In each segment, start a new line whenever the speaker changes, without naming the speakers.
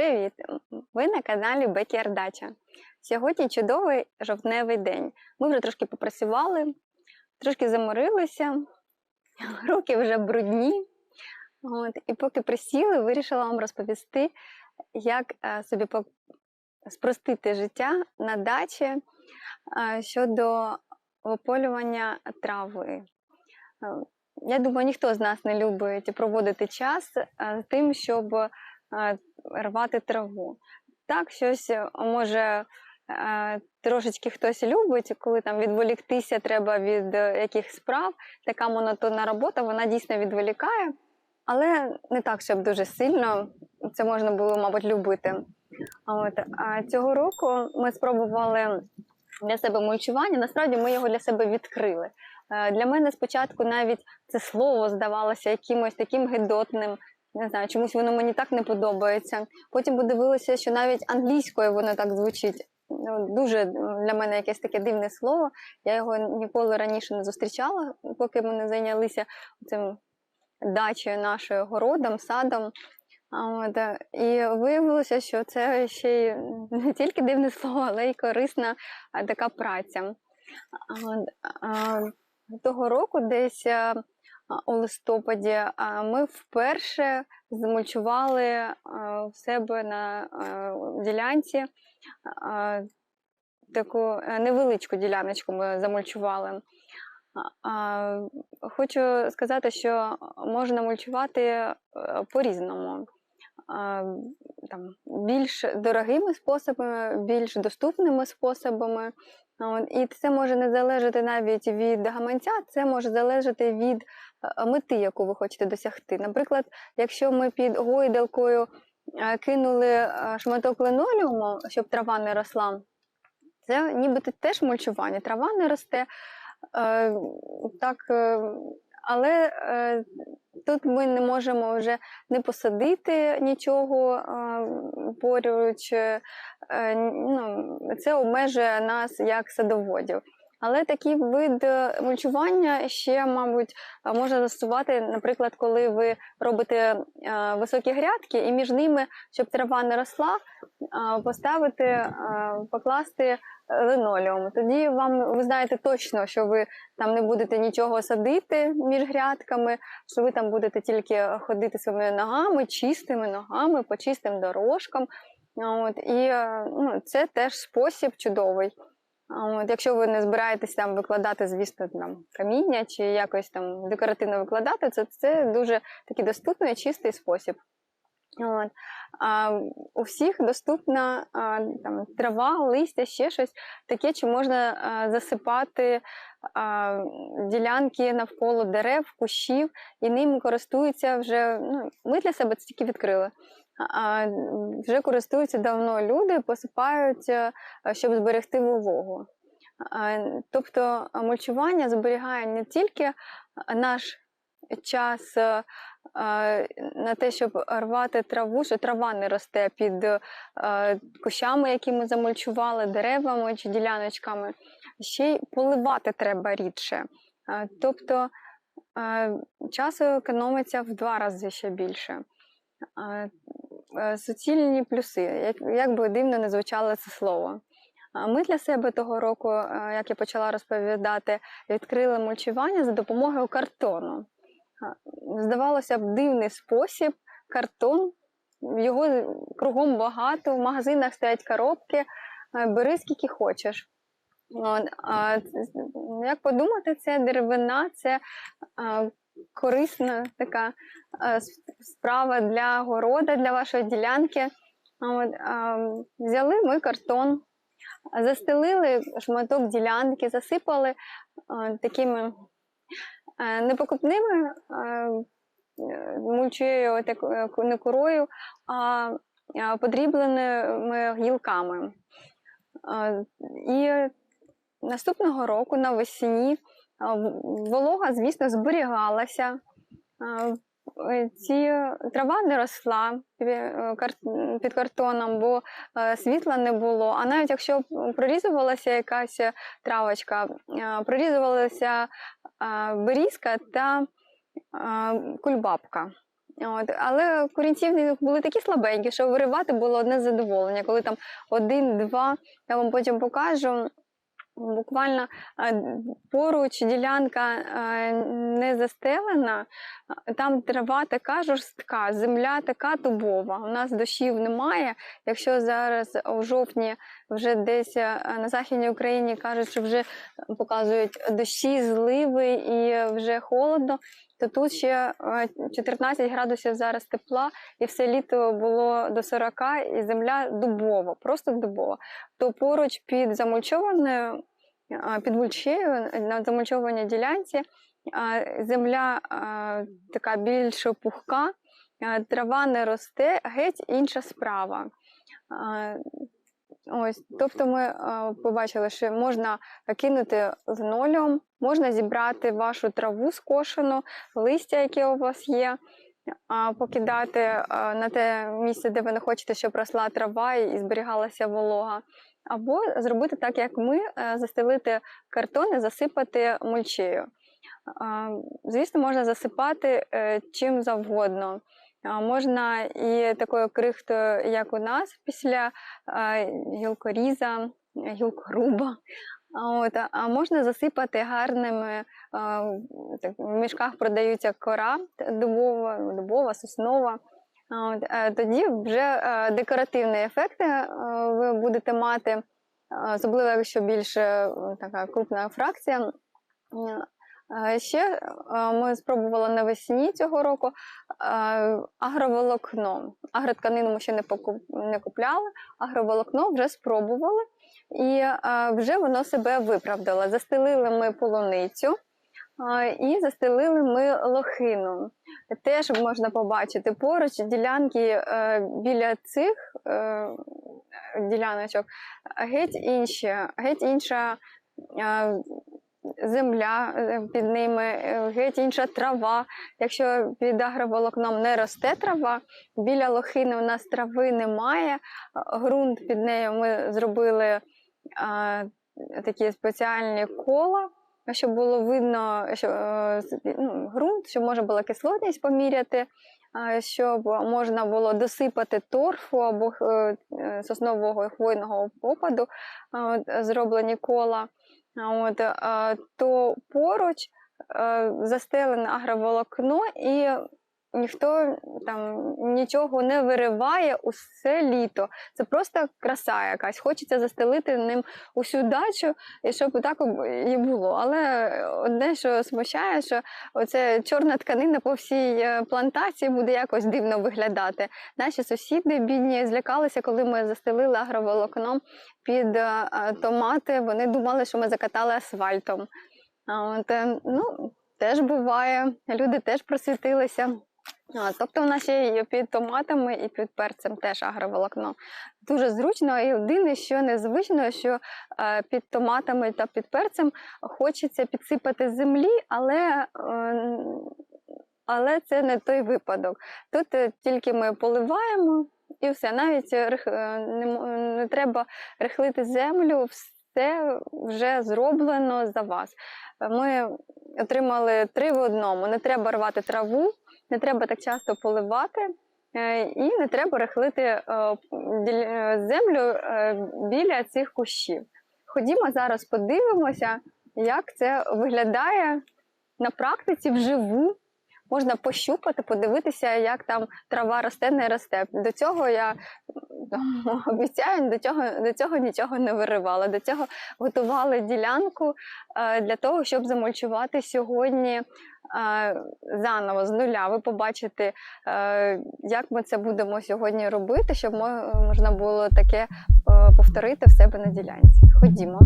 Привіт! Ви на каналі Бекі Дача. Сьогодні чудовий жовтневий день. Ми вже трошки попрацювали, трошки заморилися, руки вже брудні. От, і поки присіли, вирішила вам розповісти, як е, собі спростити життя на дачі е, щодо ополювання трави. Е, Я думаю, ніхто з нас не любить проводити час з тим, щоб рвати траву. Так, щось е, може е, трошечки хтось любить, коли там відволіктися треба від е, яких справ. Така монотонна робота, вона дійсно відволікає, але не так, щоб дуже сильно це можна було, мабуть, любити. От, цього року ми спробували для себе мульчування. Насправді ми його для себе відкрили. Для мене спочатку навіть це слово здавалося якимось таким гидотним. Не знаю, чомусь воно мені так не подобається. Потім подивилася, що навіть англійською воно так звучить. Ну, Дуже для мене якесь таке дивне слово. Я його ніколи раніше не зустрічала, поки ми не зайнялися цим дачею нашою городом, садом. От, е, і виявилося, що це ще й не тільки дивне слово, але й корисна така праця. От, Того року, десь а, у листопаді, ми вперше замульчували в себе на ділянці таку е, невеличку діляночку ми замульчували. Хочу сказати, що можна мульчувати е, по-різному. Більш дорогими способами, більш доступними способами. І це може не залежати навіть від гаманця, це може залежати від е, мети, яку ви хочете досягти. Наприклад, якщо ми під гойдалкою е, кинули е, шматок линолеуму, щоб трава не росла, це нібито теж мульчування. Трава не росте. Е, так, е, але е, тут ми не можемо вже не посадити нічого е, поруч. Е, ну, це обмежує нас як садоводів. Але такий вид е, мульчування ще, мабуть, е, можна застосувати, наприклад, коли ви робите високі грядки, і між ними, щоб трава не росла, поставити, покласти линолеум. Тоді вам ви знаєте точно, що ви там не будете нічого садити між грядками, що ви там будете тільки ходити своїми ногами, чистими ногами, по чистим дорожкам. От, і е, ну, це теж спосіб чудовий. От, якщо ви не збираєтесь там викладати, звісно, там каміння чи якось там декоративно викладати, це, це дуже такий доступний чистий спосіб. От. А, у всіх доступна а, там, трава, листя, ще щось таке, чи можна а, засипати а, ділянки навколо дерев, кущів, і ним користуються вже. Ну, ми для себе це тільки відкрили. Вже користуються давно люди, посипають, е, щоб зберегти вологу. Тобто мульчування зберігає не тільки наш час е, е, на те, щоб рвати траву, що трава не росте під е, кущами, які ми замульчували, деревами чи діляночками, ще й поливати треба рідше. Е, Тобто е, часу економиться в два рази ще більше. Е, Суцільні плюси, як, як би дивно не звучало це слово. Ми для себе того року, е, як я почала розповідати, відкрили мульчування за допомогою картону. Здавалося б, дивний спосіб, картон, його кругом багато, в магазинах стоять коробки, е, бери скільки хочеш. Як подумати, це деревина, це корисна така справа для города, для вашої ділянки. Взяли ми картон, застелили шматок ділянки, засипали такими непокупними а, е, мульчею, не корою, а подрібленими гілками. І наступного року навесні волога, звісно, зберігалася. Е, Ці трава не росла е, під картоном, бо е, світла не було. А навіть якщо прорізувалася якась травочка, е, прорізувалася е, берізка та е, кульбабка. От, але корінці в них були такі слабенькі, що виривати було одне задоволення. Коли там один-два, я вам потім покажу. Буквально поруч ділянка не застелена, там трава така жорстка, земля така дубова. У нас дощів немає. Якщо зараз у жовтні вже десь на Західній Україні кажуть, що вже показують дощі, зливи і вже холодно, то тут ще 14 градусів зараз тепла, і все літо було до 40, і земля дубова, просто дубова. То поруч під замульчованою під мульчею на замульчованій ділянці земля така більш пухка, трава не росте, геть інша справа. Ось, Тобто ми побачили, що можна кинути линолеум, можна зібрати вашу траву скошену, листя, яке у вас є, покидати на те місце, де ви не хочете, щоб росла трава і зберігалася волога. Або зробити так, як ми, е, застелити картон і засипати мульчею. Звісно, можна засипати е, чим завгодно. Можна і такою крихтою, як у нас, після гілкоріза, гілкоруба. От, А можна засипати гарними, так, в мішках продаються кора дубова, дубова, соснова. От, е, Тоді вже е, декоративні ефекти е, ви будете мати, особливо якщо більше така крупна фракція. Ще ми спробували навесні цього року агроволокно. Агротканину ми ще не купляли, агроволокно вже спробували, і вже воно себе виправдало. Застелили ми полуницю. І застелили ми лохину. Теж можна побачити поруч ділянки е, біля цих е, діляночок геть інші, геть інша е, земля під ними, геть інша трава. Якщо під агроволокном не росте трава, біля лохини у нас трави немає. Грунт під нею ми зробили такі спеціальні кола щоб було видно, що е, ну, ґрунт, щоб можна було кислотність поміряти, щоб можна було досипати торфу або е, соснового і хвойного опаду, зроблені кола. От, То поруч е, застелене агроволокно і ніхто там нічого не вириває усе літо. Це просто краса якась. Хочеться застелити ним усю дачу, і щоб так і було. Але одне, що смущає, що оце чорна тканина по всій е, плантації буде якось дивно виглядати. Наші сусіди бідні злякалися, коли ми застелили агроволокном під е, томати. Вони думали, що ми закатали асфальтом. От, е, ну, Теж буває, люди теж просвітилися. А, Тобто в нас є під томатами, і під перцем теж агроволокно. Дуже зручно і єдине, що незвично, що е, під томатами та під перцем хочеться підсипати землі, але е, але це не той випадок. Тут е, тільки ми поливаємо і все. Навіть не треба рихлити землю, все вже зроблено за вас. Ми отримали три в одному. Не треба рвати траву не треба так часто поливати. Е, і не треба рихлити е, е, землю біля цих кущів. Ходімо зараз подивимося, як це виглядає на практиці вживу. Можна пощупати, подивитися, як там трава росте, не росте. До цього я обіцяю, до цього до цього нічого не виривала. До цього готували ділянку для того, щоб замульчувати сьогодні заново з нуля. Ви побачите, як ми це будемо сьогодні робити, щоб можна було таке е, повторити в себе на ділянці. Ходімо.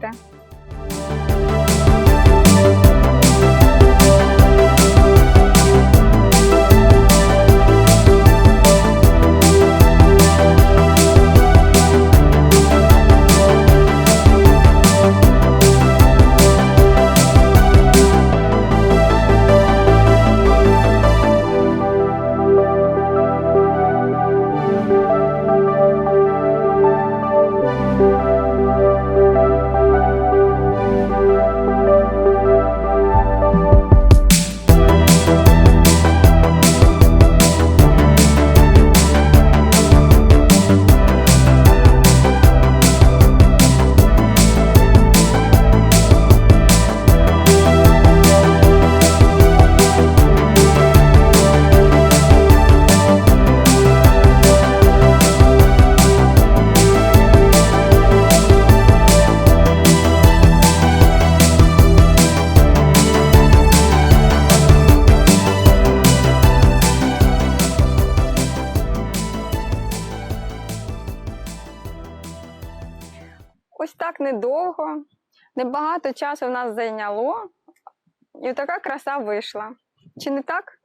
Засипати. Ось так недовго, небагато часу в нас зайняло, і така краса вийшла. Чи не так?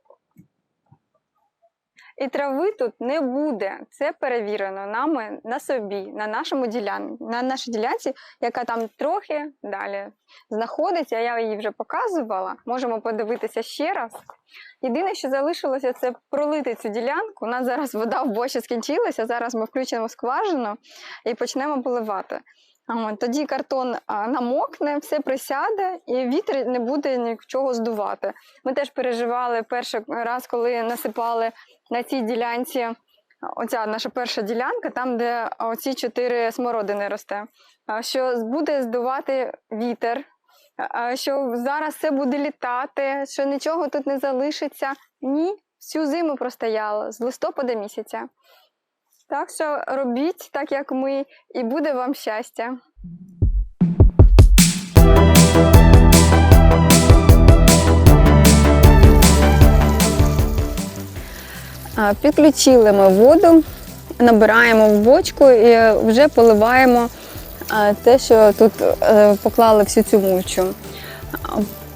І трави тут не буде. Це перевірено нами на собі, на нашому ділян... на нашій ділянці, яка там трохи далі знаходиться. Я її вже показувала. Можемо подивитися ще раз. Єдине, що залишилося, це пролити цю ділянку. У нас зараз вода в бочі скінчилася. Зараз ми включимо скважину і почнемо поливати. Тоді картон намокне, все присяде, і вітер не буде нічого здувати. Ми теж переживали перший раз, коли насипали на цій ділянці. Оця наша перша ділянка, там, де оці чотири смородини росте. Що буде здувати вітер, що зараз все буде літати, що нічого тут не залишиться. Ні, всю зиму простояло з листопада місяця. Так що робіть так, як ми, і буде вам щастя. Підключили ми воду, набираємо в бочку і вже поливаємо те, що тут е, поклали всю цю мульчу.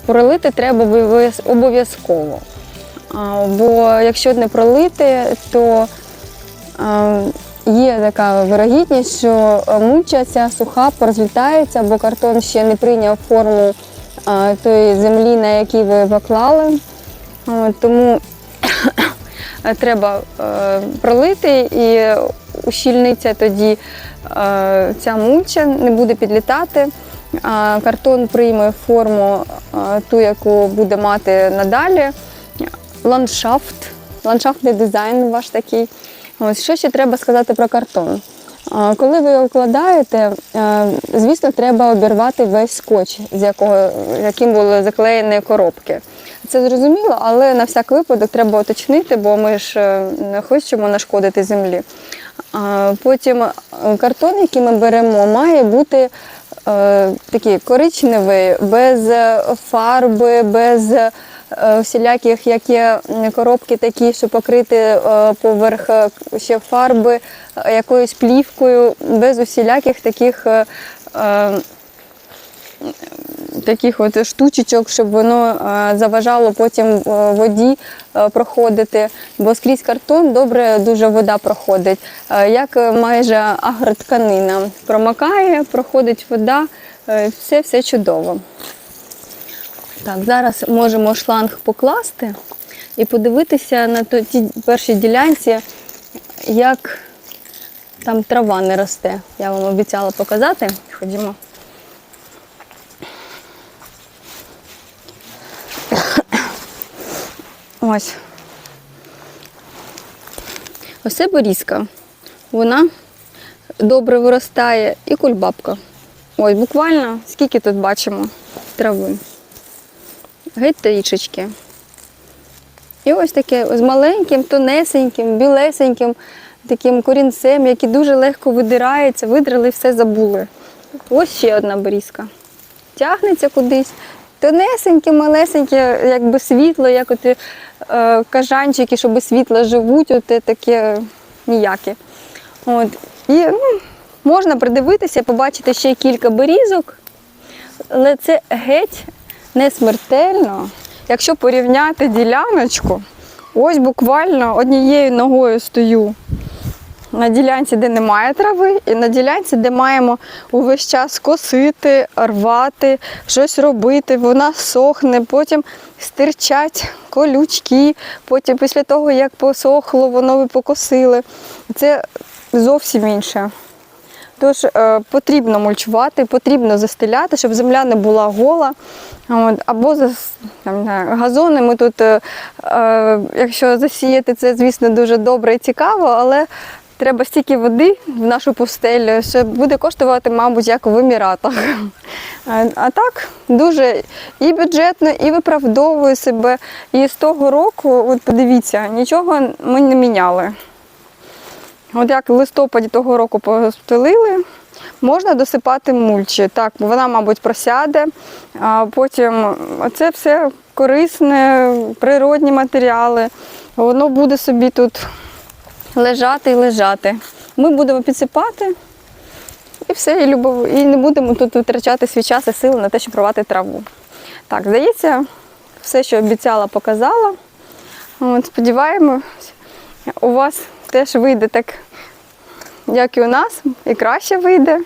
Пролити треба обов'яз- обов'язково. Бо якщо не пролити, то є така вирогідність, що е, мульча ця суха порозлітається, бо картон ще не прийняв форму тої землі, на якій ви поклали. Тому треба е, пролити і ущільниться тоді е, ця мульча, не буде підлітати. Картон прийме форму ту, яку буде мати надалі. Ландшафт, ландшафтний дизайн ваш такий. Ось що ще треба сказати про картон. Коли ви його вкладаєте, е, звісно, треба обірвати весь скотч, з якого, яким були заклеєні коробки. Це зрозуміло, але на всяк випадок треба уточнити, бо ми ж е, не хочемо нашкодити землі. Потім е, картон, який ми беремо, має бути такий коричневий, без фарби, без всіляких, як є коробки такі, що покрити е, поверх е, ще фарби е, якоюсь плівкою, без усіляких таких. е, е, Таких от штучечок, щоб воно е, заважало потім е, воді е, проходити, бо скрізь картон добре дуже вода проходить, е, як е, майже агротканина. Промокає, проходить вода, е, все, все чудово. Так, зараз можемо шланг покласти і подивитися на тій першій ділянці, як там трава не росте. Я вам обіцяла показати. Ходімо. Ось. Ось це борізка. Вона добре виростає і кульбабка. Ось буквально скільки тут бачимо трави. Геть трішечки. І ось таке з маленьким, тонесеньким, білесеньким таким корінцем, який дуже легко видирається, видрали, все забули. Ось ще одна борізка. Тягнеться кудись. Тонесеньке, малесеньке, якби світло, як от е, кажанчики, що без світла живуть, от таке ніяке. От. І ну, Можна придивитися, побачити ще кілька берізок, але це геть не смертельно. Якщо порівняти діляночку, ось буквально однією ногою стою на ділянці, де немає трави, і на ділянці, де маємо увесь час косити, рвати, щось робити, вона сохне, потім стирчать колючки, потім після того, як посохло, воно ви покосили. Це зовсім інше. Тож е, потрібно мульчувати, потрібно застеляти, щоб земля не була гола. Або зас, там, газони. Ми тут, е, е, якщо засіяти, це, звісно, дуже добре і цікаво, але треба стільки води в нашу пустелю, що буде коштувати, мабуть, як в Еміратах. А так дуже і бюджетно, і виправдовує себе. І з того року, от подивіться, нічого ми не міняли. От як в листопаді того року постелили, можна досипати мульчі. Так, вона, мабуть, просяде, а потім це все корисне, природні матеріали. Воно буде собі тут лежати і лежати. Ми будемо підсипати і все, і, любов... і не будемо тут витрачати свій час і сили на те, щоб рвати траву. Так, здається, все, що обіцяла, показала. От, сподіваємось, у вас теж вийде так, як і у нас, і краще вийде.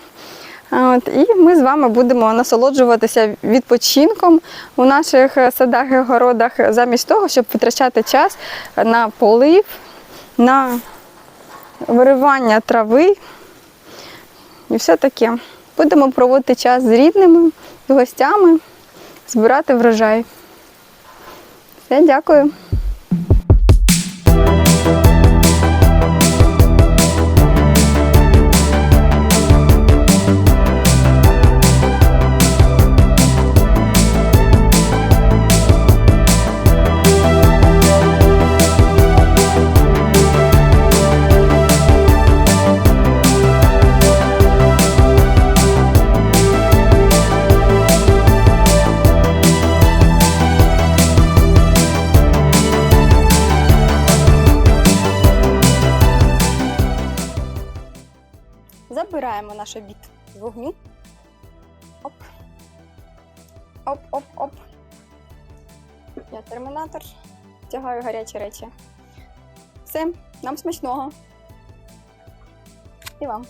От, і ми з вами будемо насолоджуватися відпочинком у наших е, садах і городах, замість того, щоб витрачати час на полив, на виривання трави і все таке. Будемо проводити час з рідними, з гостями, збирати врожай. Все, дякую. Наш обід з вогню. Оп. Оп, оп, оп. Я термінатор. Тягаю гарячі речі. Все, нам смачного. І вам.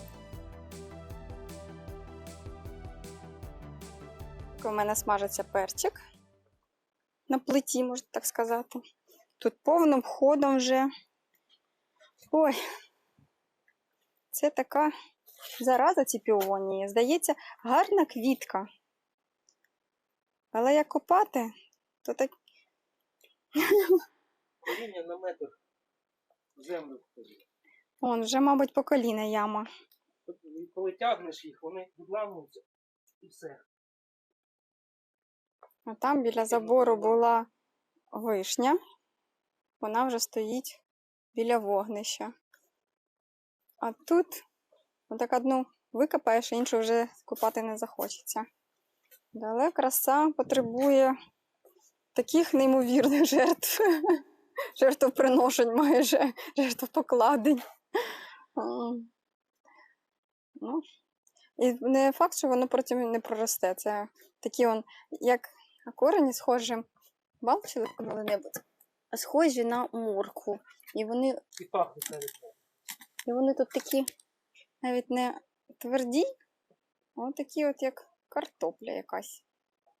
У мене смажиться перчик. На плиті, можна так сказати. Тут повним ходом вже. Ой, це така зараза ці піонії. Здається, гарна квітка. Але як копати, то так
Коріння на метр землю входить.
он вже, мабуть, по коліна яма.
І Коли тягнеш їх, вони відламуються і все.
А там біля забору була вишня. Вона вже стоїть біля вогнища. А тут отак одну викопаєш, іншу вже копати не захочеться. Але краса потребує таких неймовірних жертв. Жертвоприношень майже, жертвопокладень. Ну, і не факт, що воно потім не проросте. Це такі он, як корені схожі, бачили коли-небудь? Схожі на моркву. І вони,
І пахнуть навіть.
і вони тут такі навіть не тверді, а такі от як картопля якась.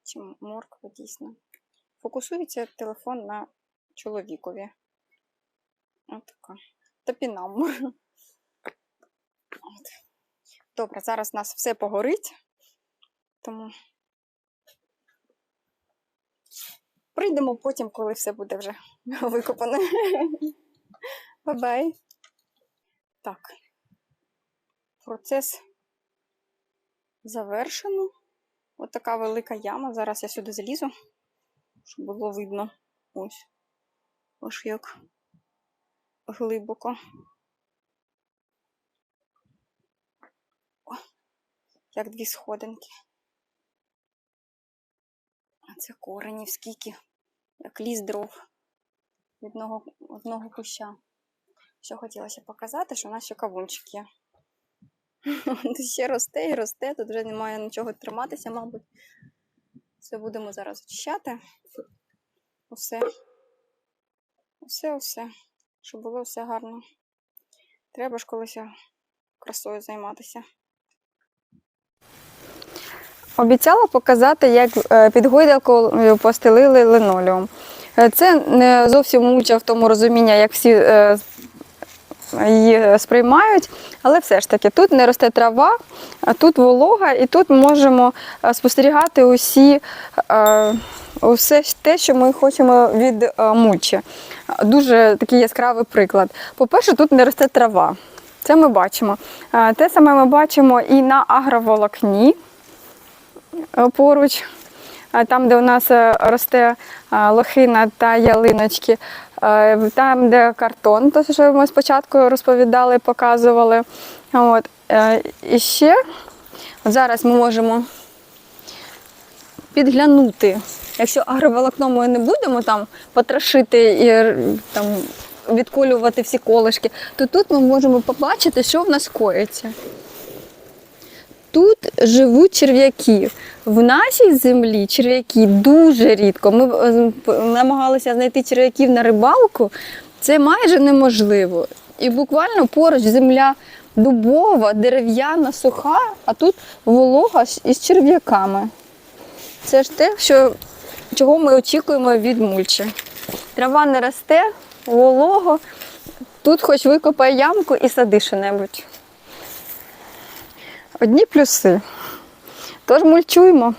Чи морква дійсно. Фокусується телефон на чоловікові. Отака. Топінамур. От. Добре, зараз у нас все погорить. Тому прийдемо потім, коли все буде вже викопане. Бай-бай. Так. Процес завершено. Ось така велика яма. Зараз я сюди залізу, щоб було видно. Ось. Ось як глибоко. О, як дві сходинки. А це коренів скільки, як ліс дров від одного, одного куща. Що хотілося показати, що у нас ще кавунчик є. Ще росте і росте, тут вже немає нічого триматися, мабуть. Все будемо зараз очищати. Усе. Усе, усе. Щоб було все гарно. Треба ж колись красою займатися. Обіцяла показати, як е, під гойдалкою постелили линолеум. Е, Це не зовсім мульча в тому розуміння, як всі е, її сприймають, але все ж таки тут не росте трава, тут волога, і тут можемо е, спостерігати усі, е, усе те, що ми хочемо від е, мульчі. Дуже такий яскравий приклад. По-перше, тут не росте трава. Це ми бачимо. Е, Те саме ми бачимо і на агроволокні е, поруч. Е, Там, де у нас е, росте е, лохина та ялиночки, Е, там, де картон, то що ми спочатку розповідали, показували. От. е, І ще от зараз ми можемо підглянути. Якщо агроволокно ми не будемо там потрошити і там, відколювати всі колишки, то тут ми можемо побачити, що в нас коїться. Тут живуть черв'яки. В нашій землі черв'яки дуже рідко. Ми е, намагалися знайти черв'яків на рибалку. Це майже неможливо. І буквально поруч земля дубова, дерев'яна, суха, а тут волога із черв'яками. Це ж те, що, чого ми очікуємо від мульчі. Трава не росте, волого. Тут хоч викопай ямку і сади що-небудь. Одні плюси. Тож мульчуємо.